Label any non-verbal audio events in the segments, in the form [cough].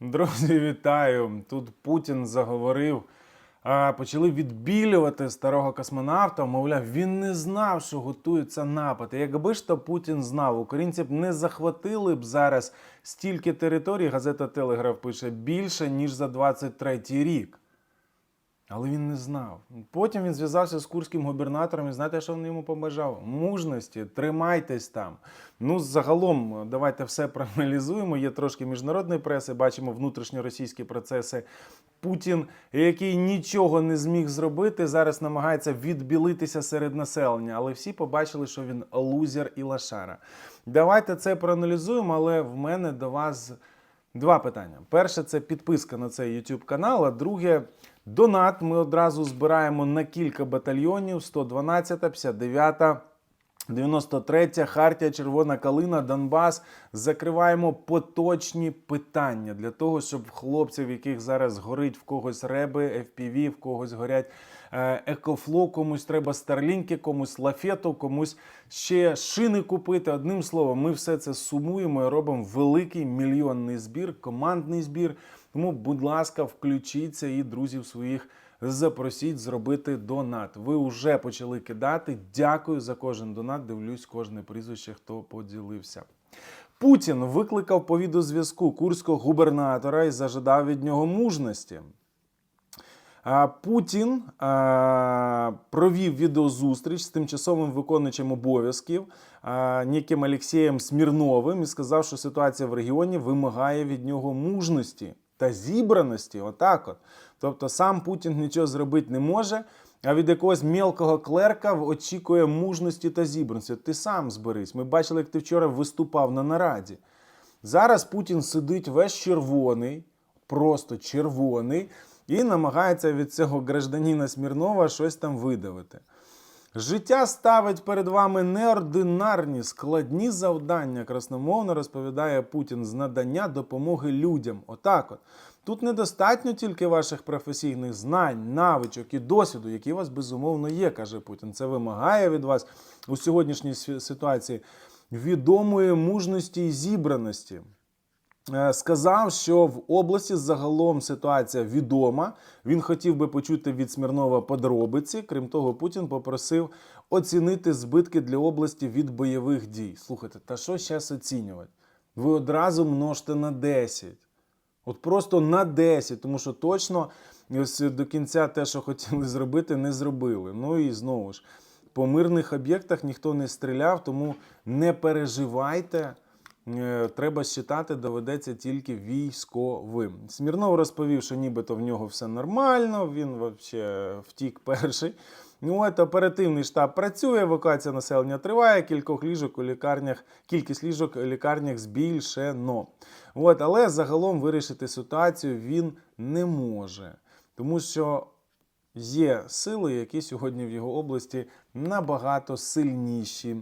Друзі, вітаю! Тут Путін заговорив. Почали відбілювати старого космонавта. Мовляв, він не знав, що готується напад. Якби ж то Путін знав, українці б не захватили б зараз стільки територій. Газета Телеграф пише більше ніж за 23 рік. Але він не знав. Потім він зв'язався з курським губернатором і знаєте, що він йому побажав? Мужності, тримайтесь там. Ну, загалом, давайте все проаналізуємо. Є трошки міжнародної преси, бачимо внутрішньоросійські процеси. Путін, який нічого не зміг зробити, зараз намагається відбілитися серед населення, але всі побачили, що він лузер і лашара. Давайте це проаналізуємо, але в мене до вас Два питання. Перше це підписка на цей YouTube канал. А друге донат. Ми одразу збираємо на кілька батальйонів: 112, 59, 93, Хартія, Червона Калина, Донбас. Закриваємо поточні питання для того, щоб хлопців, яких зараз горить в когось реби, FPV, в когось горять екофло, комусь треба старлінки, комусь лафету, комусь ще шини купити. Одним словом, ми все це сумуємо і робимо великий мільйонний збір, командний збір. Тому, будь ласка, включіться і друзів своїх запросіть зробити донат. Ви вже почали кидати. Дякую за кожен донат. Дивлюсь кожне прізвище, хто поділився. Путін викликав по відеозв'язку курського губернатора і зажадав від нього мужності. Путін провів відеозустріч з тимчасовим виконуючим обов'язків а, неким Олексієм Смірновим і сказав, що ситуація в регіоні вимагає від нього мужності та зібраності. Отак от. Тобто сам Путін нічого зробити не може, а від якогось мелкого клерка очікує мужності та зібраності. Ти сам зберись. Ми бачили, як ти вчора виступав на нараді. Зараз Путін сидить весь червоний, просто червоний, і намагається від цього гражданина Смірнова щось там видавити. Життя ставить перед вами неординарні складні завдання, красномовно розповідає Путін з надання допомоги людям. Отак от. Тут недостатньо тільки ваших професійних знань, навичок і досвіду, які у вас безумовно є, каже Путін. Це вимагає від вас у сьогоднішній ситуації відомої мужності і зібраності. Е, Сказав, що в області загалом ситуація відома. Він хотів би почути від Смірнова подробиці. Крім того, Путін попросив оцінити збитки для області від бойових дій. Слухайте, та що зараз оцінювати? Ви одразу множте на 10. От просто на 10, тому що точно ось до кінця те, що хотіли зробити, не зробили. Ну і знову ж, по мирних об'єктах ніхто не стріляв, тому не переживайте. Е, Треба считати, доведеться тільки військовим. Смірнов розповів, що нібито в нього все нормально, він взагалі втік перший. Ну, от оперативний штаб працює, евакуація населення триває, кількох ліжок у лікарнях, кількість ліжок у лікарнях збільшено. От, але загалом вирішити ситуацію він не може, тому що є сили, які сьогодні в його області набагато сильніші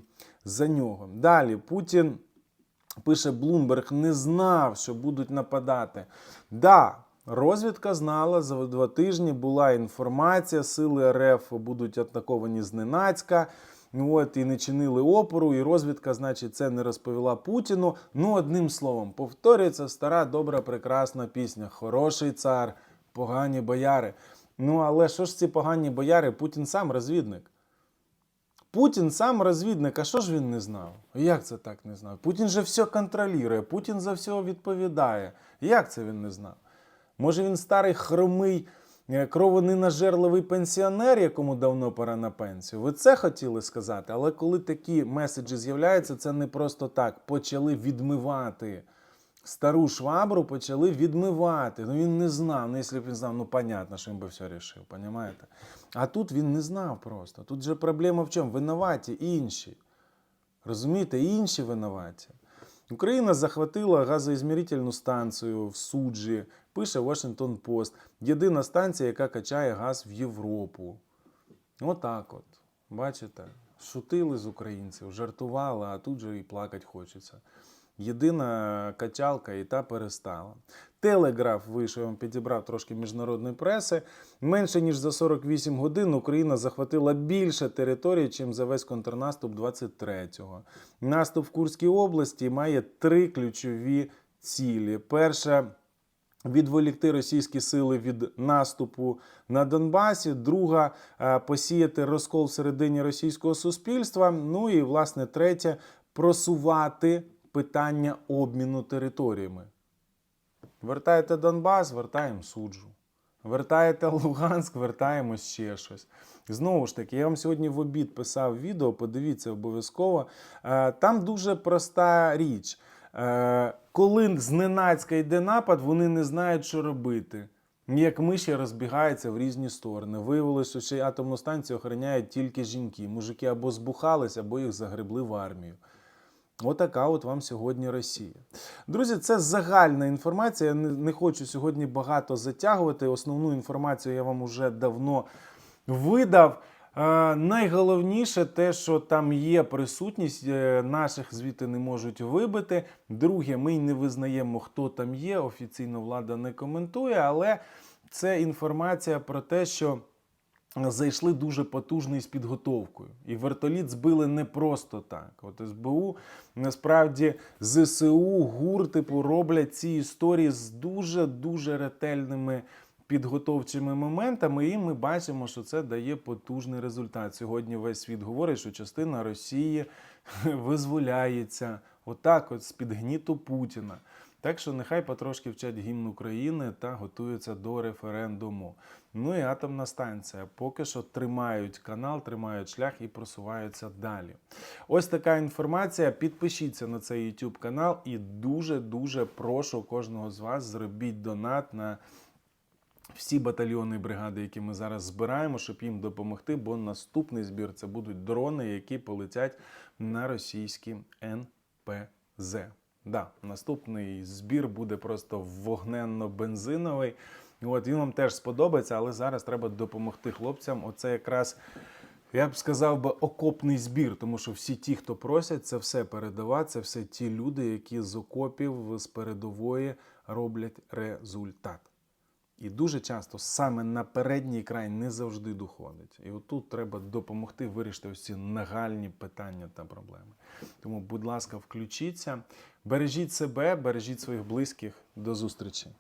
за нього. Далі Путін. Пише Блумберг, не знав, що будуть нападати. Да, розвідка знала, за два тижні була інформація, сили РФ будуть атаковані зненацька. От, і не чинили опору, і розвідка, значить, це не розповіла Путіну. Ну, одним словом, повторюється стара, добра, прекрасна пісня. Хороший цар, погані бояри. Ну, але що ж ці погані бояри? Путін сам розвідник. Путін сам розвідник, а що ж він не знав? Як це так не знав? Путін же все контролює, Путін за все відповідає. Як це він не знав? Може він старий хромий, е, кровоненажерливий пенсіонер, якому давно пора на пенсію? Ви це хотіли сказати? Але коли такі меседжі з'являються, це не просто так. Почали відмивати. Стару швабру почали відмивати. Ну він не знав. Ну, якщо б він знав, ну понятно, що він би все рішив, понімаєте? А тут він не знав просто. Тут же проблема в чому? Винуваті інші. Розумієте, інші винуваті. Україна захватила газоізмірительну станцію в суджі, пише Washington Post. Єдина станція, яка качає газ в Європу. Отак от. Бачите? Шутили з українців, жартували, а тут же і плакати хочеться. Єдина качалка і та перестала. Телеграф вийшов, підібрав трошки міжнародної преси. Менше ніж за 48 годин Україна захватила більше територій, чим за весь контрнаступ 23-го. Наступ в Курській області має три ключові цілі. Перша відволікти російські сили від наступу на Донбасі. Друга е, посіяти розкол всередині російського суспільства. Ну і власне третє просувати питання обміну територіями. Вертаєте Донбас, вертаємо суджу. Вертаєте Луганськ, вертаємо ще щось. Знову ж таки, я вам сьогодні в обід писав відео, подивіться обов'язково. Е, Там дуже проста річ. Е, Коли зненацька йде напад, вони не знають, що робити. Як миші розбігаються в різні сторони. Виявилося, що атомну станцію охороняють тільки жінки. Мужики або збухались, або їх загребли в армію. Отака от вам сьогодні Росія. Друзі, це загальна інформація. Я не, хочу сьогодні багато затягувати. Основну інформацію я вам уже давно видав. Е, найголовніше те, що там є присутність, е, наших звідти не можуть вибити. Друге, ми не визнаємо, хто там є. Офіційно влада не коментує, але це інформація про те, що зайшли дуже потужний з підготовкою. І вертоліт збили не просто так. От СБУ насправді ЗСУ ГУР типу роблять ці історії з дуже дуже ретельними. Підготовчими моментами, і ми бачимо, що це дає потужний результат. Сьогодні весь світ говорить, що частина Росії [laughs] визволяється отак, от з-під гніту Путіна. Так що нехай потрошки вчать гімн України та готуються до референдуму. Ну і атомна станція. Поки що тримають канал, тримають шлях і просуваються далі. Ось така інформація. Підпишіться на цей YouTube канал і дуже-дуже прошу кожного з вас зробіть донат на всі батальйони і бригади, які ми зараз збираємо, щоб їм допомогти, бо наступний збір це будуть дрони, які полетять на російські НПЗ. Да, наступний збір буде просто вогненно-бензиновий. От він вам теж сподобається, але зараз треба допомогти хлопцям. Оце якраз. Я б сказав би окопний збір, тому що всі ті, хто просять, це все передавати, це все ті люди, які з окопів з передової роблять результат. І дуже часто саме на передній край не завжди доходить. І отут треба допомогти вирішити ось ці нагальні питання та проблеми. Тому, будь ласка, включіться, бережіть себе, бережіть своїх близьких. До зустрічі!